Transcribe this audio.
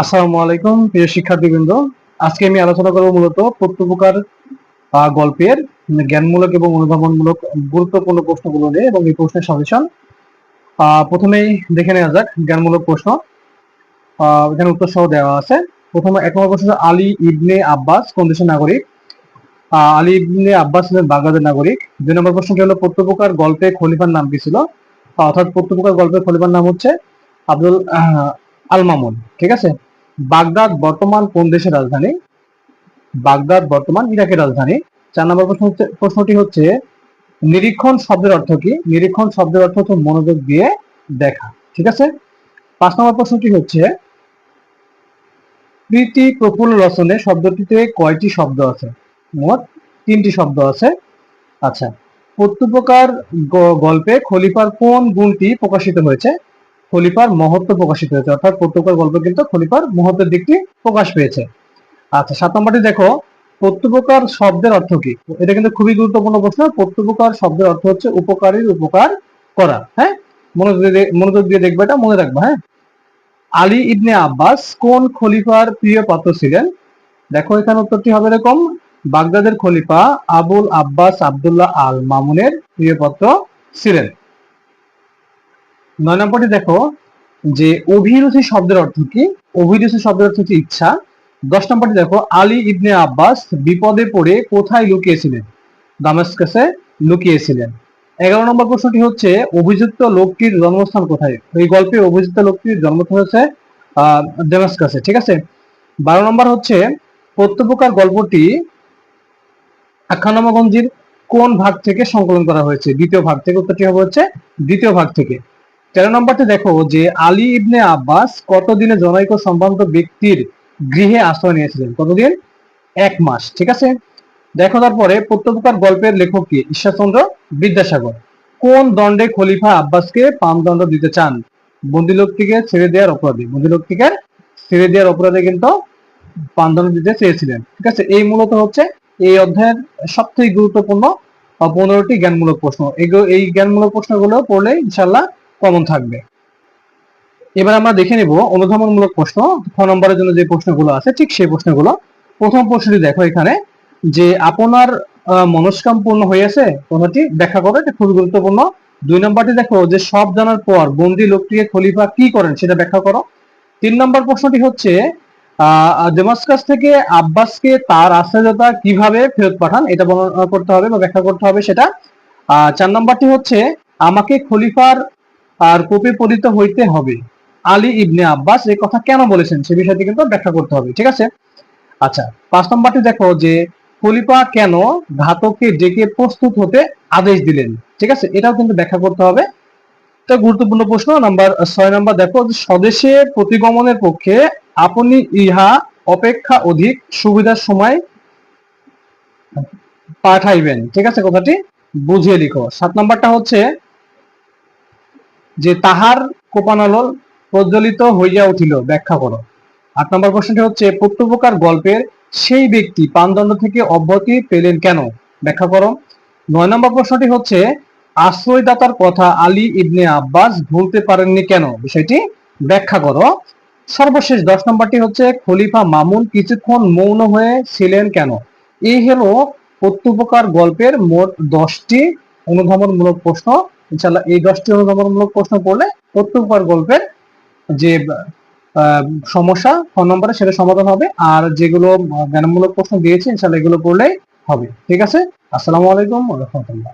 আসসালামু আলাইকুম প্রিয় শিক্ষার্থীবৃন্দ। আজকে আমি আলোচনা করব মূলত প্রত্যুপকার গল্পের জ্ঞানমূলক এবং অনুধাবনমূলক গুরুত্বপূর্ণ প্রশ্নগুলো নিয়ে এবং এই প্রশ্নের সলিউশন প্রথমেই দেখে নেওয়া যাক জ্ঞানমূলক প্রশ্ন। এখানে উত্তর সহ দেওয়া আছে। প্রথমে এক নম্বর প্রশ্ন আলী ইবনে আব্বাস কোন দেশের নাগরিক? আলী ইবনে আব্বাস ছিলেন বাগদাদের নাগরিক। দুই নম্বর প্রশ্নটি হলো প্রত্যুপকার গল্পে খলিফার নাম কি ছিল? অর্থাৎ প্রত্যুপকার গল্পে খলিফার নাম হচ্ছে আব্দুল আহ, আল মামুন ঠিক আছে? বাগদাদ বর্তমান কোন দেশের রাজধানী? বাগদাদ বর্তমান ইরাকের রাজধানী। চার নম্বর প্রশ্ন প্রশ্নটি হচ্ছে, নিরীক্ষণ শব্দের অর্থ কি? নিরীক্ষণ শব্দের অর্থ হচ্ছে মনোযোগ দিয়ে দেখা, ঠিক আছে? পাঁচ নম্বর প্রশ্নটি হচ্ছে, প্রীতি প্রফুল্ল রচনে শব্দটিতে কয়টি শব্দ আছে? মোট তিনটি শব্দ আছে। আচ্ছা প্রত্যুপকার গল্পে খলিফার কোন গুণটি প্রকাশিত হয়েছে? খলিফার মহত্ব প্রকাশিত হয়েছে। অর্থাৎ প্রত্যুপকার গল্প কিন্তু খলিফার মহত্বের দিকটি প্রকাশ পেয়েছে। আচ্ছা সাত নম্বরটি দেখো, প্রত্যুপকার শব্দের অর্থ কি? এটা কিন্তু খুবই গুরুত্বপূর্ণ প্রশ্ন। প্রত্যুপকার শব্দের অর্থ হচ্ছে উপকারীর উপকার করা হ্যাঁ? মনোযোগ মনোযোগ দিয়ে দেখবে এটা, মনে রাখবে হ্যাঁ? আলী ইবনে আব্বাস কোন খলিফার প্রিয় পাত্র ছিলেন? দেখো, এখানে উত্তরটি হবে এরকম, বাগদাদের খলিফা আবুল আব্বাস আবদুল্লাহ আল মামুনের প্রিয় পাত্র ছিলেন। নয় নম্বরটি দেখো, যে অভিরুচি শব্দের অর্থ কি? অভিরুচি শব্দের অর্থ হচ্ছে ইচ্ছা। দশ নম্বরটি দেখো, আলী ইবনে আব্বাস বিপদে পড়ে কোথায় লুকিয়েছিলেন? দামেস্কাসে লুকিয়েছিলেন। এগারো নম্বর প্রশ্নটি হচ্ছে, অভিযুক্ত লোকটির জন্মস্থান কোথায়? এই গল্পে অভিযুক্ত লোকটির জন্মস্থান হচ্ছে ডেমাস্কাসে ঠিক আছে? বারো নম্বর হচ্ছে, প্রত্যুপকার গল্পটি আখ্যানামগঞ্জির কোন ভাগ থেকে সংকলন করা হয়েছে? দ্বিতীয় ভাগ থেকে, উত্তরটি হবে হচ্ছে, দ্বিতীয় ভাগ থেকে। তেরো নম্বরটি দেখো যে আলী ইবনে আব্বাস কতদিনে জনৈক সম্ভ্রান্ত ব্যক্তির গৃহে আশ্রয় নিয়েছিলেন? কতদিন? এক মাস ঠিক আছে? দেখো তারপরে প্রত্যুপকার গল্পের লেখক কি? ঈশ্বরচন্দ্র বিদ্যাসাগর। কোন দণ্ডে খলিফা আব্বাসকে পামদণ্ড দিতে চান? বন্দি লোকটিকে ছেড়ে দেওয়ার অপরাধী। বন্দি লোকটিকে ছেড়ে দেওয়ার অপরাধে কিন্তু পামদণ্ড দিতে চেয়েছিলেন ঠিক আছে? এই মূলত হচ্ছে এই অধ্যায়ের সবথেকে গুরুত্বপূর্ণ আহ, পনেরোটি জ্ঞানমূলক প্রশ্ন। এই জ্ঞানমূলক প্রশ্নগুলো পড়লে ইনশাল্লাহ কমন থাকবে। এবার আমরা দেখে নিব অনুধাবনমূলক প্রশ্ন। খ নম্বরের জন্য যে প্রশ্নগুলো আছে, ঠিক সেই প্রশ্নগুলো। প্রথম প্রশ্নটি দেখো এখানে, যে আপনার মনস্কাম পূর্ণ হয়েছে কথাটি ব্যাখ্যা করো, এটা খুবই গুরুত্বপূর্ণ। দুই নম্বরটি দেখো, যে সব জানার পর বন্দি লোকটিকে খলিফা কি করেন সেটা ব্যাখ্যা করো। তিন নম্বর প্রশ্নটি হচ্ছে আহ ডেমাস্কাস থেকে আব্বাসকে তার আশ্রয়দাতা কীভাবে ফেরত পাঠান, এটা বর্ণনা করতে হবে বা ব্যাখ্যা করতে হবে সেটা। আহ চার নম্বরটি হচ্ছে, আমাকে খলিফার আর কোপে পরিত হইতে হবে। আলী ইবনে আব্বাস এই কথা কেন বলেছেন সে বিষয়টি কিন্তু ব্যাখ্যা করতে হবে, ঠিক আছে? আচ্ছা পাঁচ নম্বরটি দেখো যে, খলিফা কেন ঘাতককে ডেকে প্রস্তুত হতে আদেশ দিলেন, ঠিক আছে? এটাও কিন্তু ব্যাখ্যা করতে হবে। তো গুরুত্বপূর্ণ প্রশ্ন, নাম্বার ছয় নম্বর দেখো স্বদেশে প্রতিগমনের পক্ষে আপনি ইহা অপেক্ষা অধিক সুবিধার সময় পাঠাইবেন, ঠিক আছে কথাটি? বুঝিয়ে লিখো। সাত নম্বরটা হচ্ছে যে তাহার কোপানল প্রজ্বলিত হইয়া উঠিল, ব্যাখ্যা করো। আট নম্বর প্রশ্নটি হচ্ছে, প্রত্যুপকার গল্পের সেই ব্যক্তি প্রাণদণ্ড থেকে অব্যাহতি পেলেন কেন? ব্যাখ্যা করো। নয় নম্বর প্রশ্নটি হচ্ছে, আশ্রয়দাতার কথা আলী ইবনে আব্বাস ভুলতে পারেননি কেন? বিষয়টি ব্যাখ্যা করো। সর্বশেষ দশ নম্বরটি হচ্ছে, খলিফা মামুন কিছুক্ষণ মৌন হয়ে ছিলেন কেন? এই হলো প্রত্যুপকার গল্পের মোট দশটি অনুধাবনমূলক প্রশ্ন। ইনশাল্লাহ এই দশটি অনুধাবনমূলক প্রশ্ন পড়লে প্রত্যেকবার গল্পের যে সমস্যা ফোন নম্বরে সেটা সমাধান হবে আর যেগুলো জ্ঞানমূলক প্রশ্ন দিয়েছে ইনশাল্লাহ এগুলো পড়লেই হবে। ঠিক আছে? আসসালামু আলাইকুম রহমতুল্লাহ।